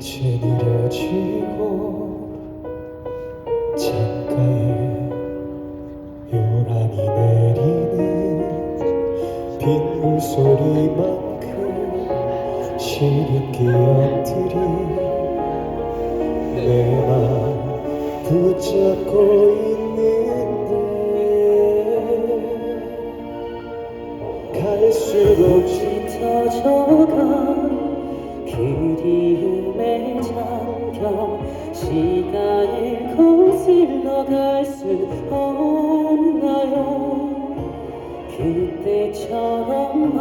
빛이 느려지고 창가에 요란히 내리는 빗물 소리만큼 시린 기억들이 내 맘 붙잡고 있는데 갈수록 짙어져가 길이 시간을 거슬러 갈 수 없나요? 그때처럼만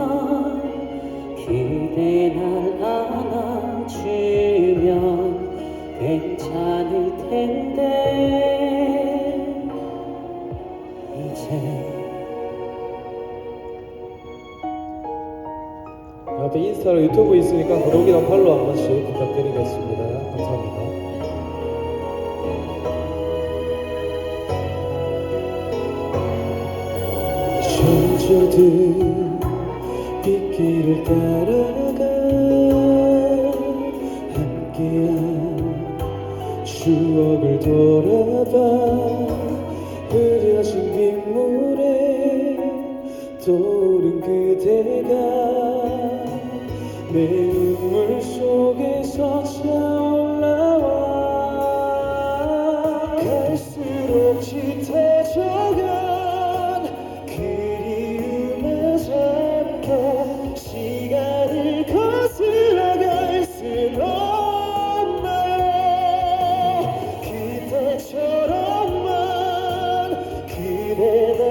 그대 날 안아주면 괜찮을 텐데. 이제 앞에 인스타로 유튜브 있으니까 구독이랑 팔로우 한 번씩 부탁드리겠습니다. 감사합니다. 천주들 빗길을 따라가 함께한 추억을 돌아봐 흐려진 빗물에 떠오른 그대가 내 눈물 속에서 차올라와 갈수록 짙어져간 그리움에 잠겨 시간을 거슬러 갈순 없나요 그때처럼만 그대 날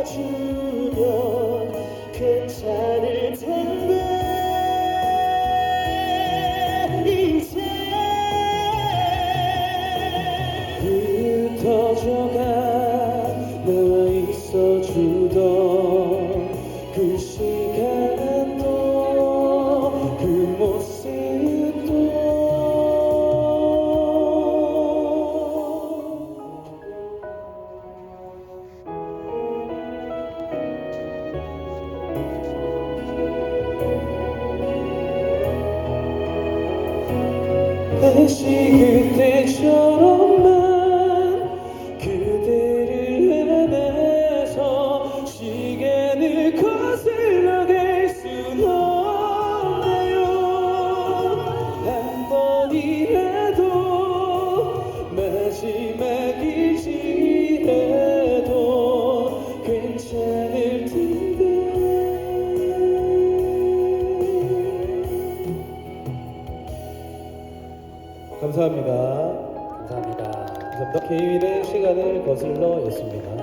안아주면 괜찮을 나와 있어 주던 그 시간도 그 모습도. 다시 그때처럼만 감사합니다. 감사합니다. 감사합니다. 개인의 시간을 거슬러 였습니다.